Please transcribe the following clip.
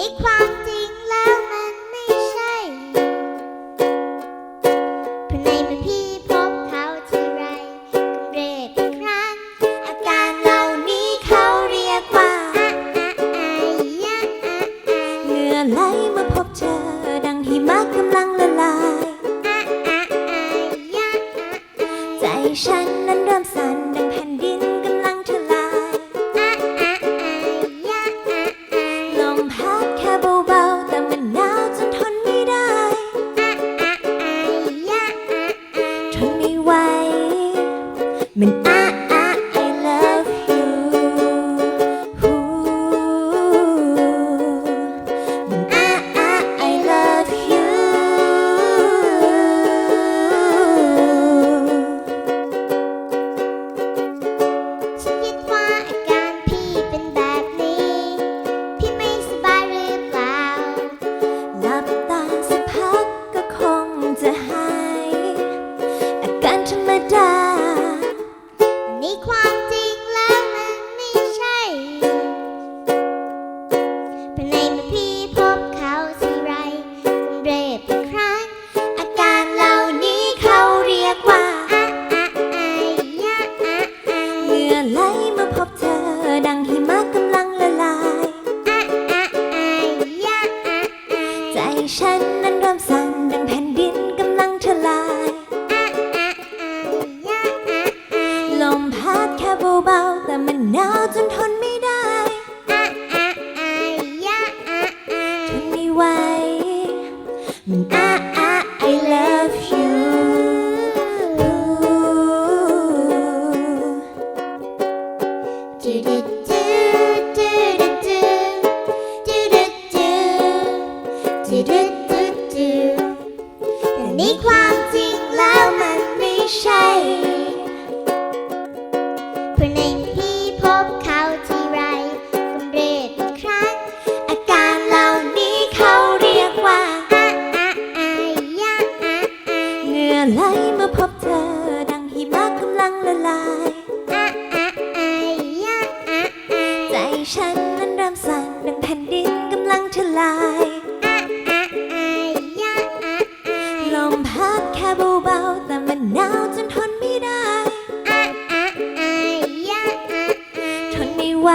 ในความจริงแล้วมันไม่ใช่เพราะในเมื่อพี่พบเขาทีไรก็เรียบครั้น อาการเหล่านี้เขาเรียกว่าเหงื่อไหลเมื่อพบเธอดังหิมะกำลังละลาย ใจฉันนั้นเริ่มสั่น mình ไหลเมื่อพบเธอ ดังหิมะกำลังละลายใจฉันนั้นเริ่มสั่นดังแผ่นดินกำลังทลายลมพัดแค่เบาๆแต่มันหนาวจนื่อไรลมาพบเธอ ดังหิมะกำลังละลายอะอะอายะอะอายใจฉันนั้นเริ่มสั่นดังแผ่นดินกำลังทลายอะอะอายะอะอายลมพัดแค่เบาๆแต่มันหนาวจนทนไม่ได้อะอะอายะอะอายทนไม่ไหว